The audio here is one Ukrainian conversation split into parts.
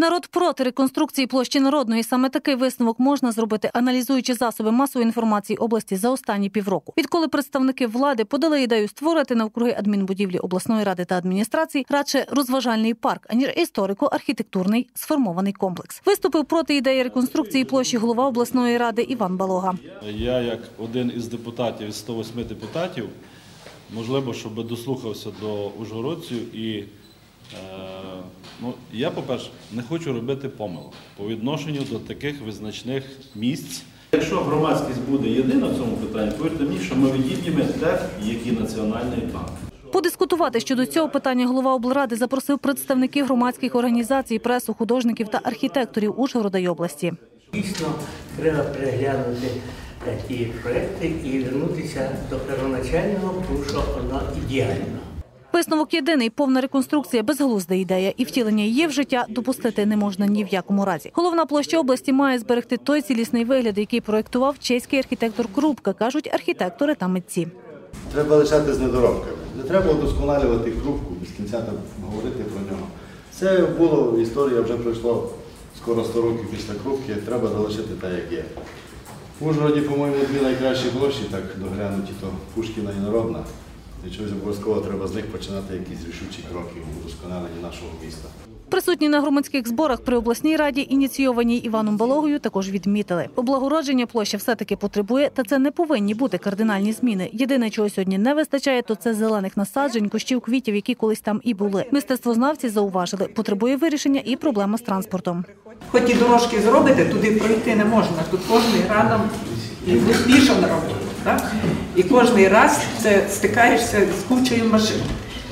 Народ проти реконструкції площі народної. Саме такий висновок можна зробити, аналізуючи засоби масової інформації області за останні півроку. Відколи представники влади подали ідею створити навкруги адмінбудівлі обласної ради та адміністрації радше розважальний парк, аніж історико-архітектурний сформований комплекс. Виступив проти ідеї реконструкції площі голова обласної ради Іван Балога. Я, як один із депутатів із 108 депутатів, можливо, щоб дослухався до ужгородців і е, ну, я, по-перше, не хочу робити помилок по відношенню до таких визначних місць. Якщо громадськість буде єдина в цьому питанні, повірте мені, що ми відіб'ємо так, як і Національний банк. Подискутувати щодо цього питання голова облради запросив представників громадських організацій, пресу, художників та архітекторів Ужгорода й області. Дійсно, треба переглянути ті проекти і вернутися до первоначального, тому що воно ідеально. Висновок єдиний повна реконструкція безглузда ідея, і втілення її в життя допустити не можна ні в якому разі. Головна площа області має зберегти той цілісний вигляд, який проєктував чеський архітектор Крупка, кажуть архітектори та митці. Треба лишати з недоробками. Не треба удосконалювати крупку, без кінця там говорити про нього. Це було, історія вже пройшло скоро 100 років після крупки, треба залишити так, як є. В Ужгороді, по-моєму, дві найкращі площі, так доглянуті, то Пушкіна і Народна. І чогось обов'язково треба з них починати якісь рішучі кроки у удосконаленні нашого міста. Присутні на громадських зборах при обласній раді, ініційованій Іваном Балогою, також відмітили. Облагородження площа все-таки потребує, та це не повинні бути кардинальні зміни. Єдине, чого сьогодні не вистачає, то це зелених насаджень, кущів, квітів, які колись там і були. Мистецтвознавці зауважили, потребує вирішення і проблема з транспортом. Хоч і дорожки зробите, туди пройти не можна. Тут кожний ранок і пішов на роботу. Так? І кожний раз це стикаєшся з кучою машин.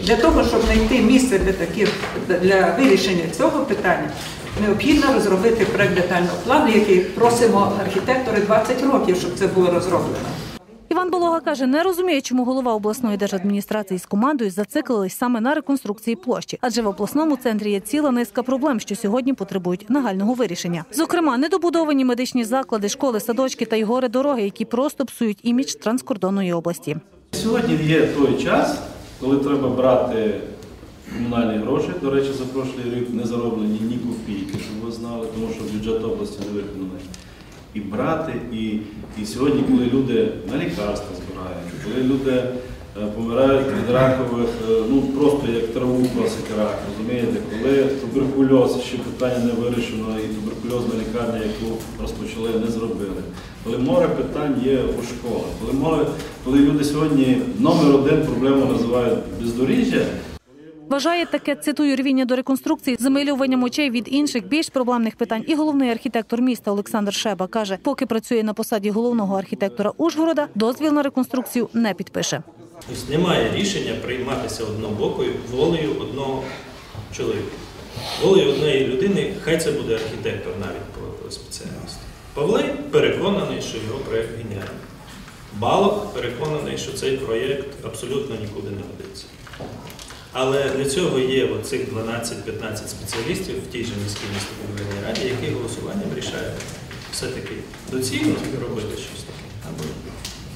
Для того, щоб знайти місце для таких для вирішення цього питання, необхідно розробити проект детального плану, який просимо архітектори 20 років, щоб це було розроблено. Іван Болога каже, не розуміє, чому голова обласної держадміністрації з командою зациклились саме на реконструкції площі, адже в обласному центрі є ціла низка проблем, що сьогодні потребують нагального вирішення. Зокрема, недобудовані медичні заклади, школи, садочки та й гори дороги, які просто псують імідж транскордонної області. Сьогодні є той час, коли треба брати комунальні гроші. До речі, за прошлий рік не зароблені ні копійки, щоб ви знали, тому що бюджет області не виконаний. І брати, і, і сьогодні, коли люди на лікарства збирають, коли люди е, помирають від ракових, е, ну просто як траву просить рак, розумієте, коли туберкульоз, ще питання не вирішено, і туберкульозна лікарня, яку розпочали, не зробили. Коли море питань є у школах, коли коли люди сьогодні номер один проблему називають бездоріжжя. Вважає таке цитую рвіння до реконструкції замилюванням очей від інших більш проблемних питань. І головний архітектор міста Олександр Шеба каже, поки працює на посаді головного архітектора Ужгорода, дозвіл на реконструкцію не підпише. Тобто немає рішення прийматися однобокою волею одного чоловіка. Волею однієї людини, хай це буде архітектор навіть по спеціальності. Павлей переконаний, що його проєкт геніальний. Балок переконаний, що цей проєкт абсолютно нікуди не годиться. Але для цього є цих 12-15 спеціалістів в тій же міській міській раді, які голосуванням рішають все-таки доцільно робити щось таке.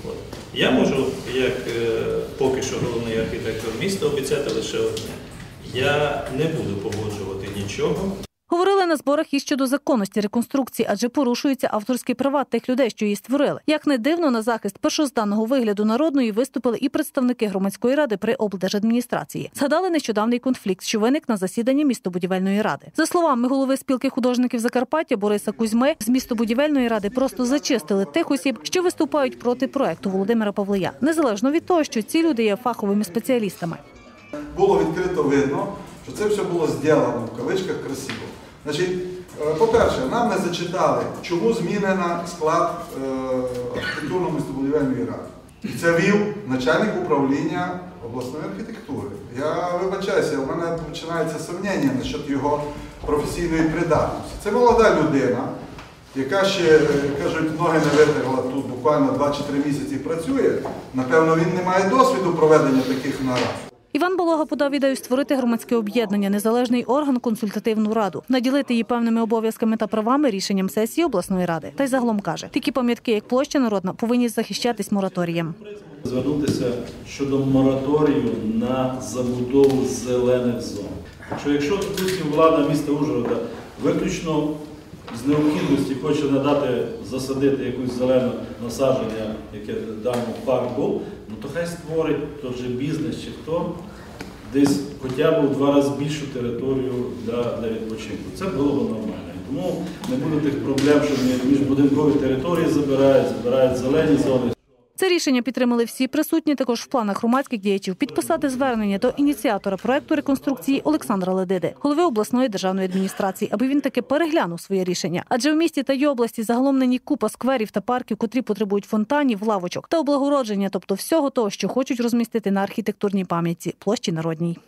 От. Я можу, як е, поки що головний архітектор міста, обіцяти лише одне. Я не буду погоджувати нічого. Говорили на зборах і щодо законності реконструкції, адже порушується авторський права тих людей, що її створили. Як не дивно, на захист першозданного вигляду народної виступили і представники громадської ради при облдержадміністрації. Згадали нещодавний конфлікт, що виник на засіданні містобудівельної ради. За словами голови спілки художників Закарпаття Бориса Кузьми, з містобудівельної ради просто зачистили тих осіб, що виступають проти проекту Володимира Павлия, незалежно від того, що ці люди є фаховими спеціалістами. Було відкрито видно, що це все було зроблено в кавичках красиво. Значить, е, по-перше, нам не зачитали, чому змінена склад е, архітектурно-містобудівельної ради. І це вів начальник управління обласної архітектури. Я вибачаюся, у мене починається сумніння насчет його професійної придатності. Це молода людина, яка ще, е, кажуть, ноги не витерла тут буквально 2 чи 3 місяці працює. Напевно, він не має досвіду проведення таких нарад. Іван Болога подав ідею створити громадське об'єднання, незалежний орган, консультативну раду, наділити її певними обов'язками та правами рішенням сесії обласної ради. Та й загалом каже, такі пам'ятки, як площа народна, повинні захищатись мораторієм. Звернутися щодо мораторію на забудову зелених зон. Що якщо допустим, влада міста Ужгорода виключно з необхідності хоче надати, засадити якусь зелене насадження, яке даному парк був, ну то хай створить той же бізнес чи хто десь хоча б в два рази більшу територію для, для відпочинку. Це було б нормально. Тому не буде тих проблем, що міжбудинкові території забирають, забирають зелені зони. Це рішення підтримали всі присутні. Також в планах громадських діячів підписати звернення до ініціатора проекту реконструкції Олександра Ледиди, голови обласної державної адміністрації, аби він таки переглянув своє рішення. Адже в місті та й області загалом нині купа скверів та парків, котрі потребують фонтанів, лавочок та облагородження, тобто всього того, що хочуть розмістити на архітектурній пам'ятці площі народній.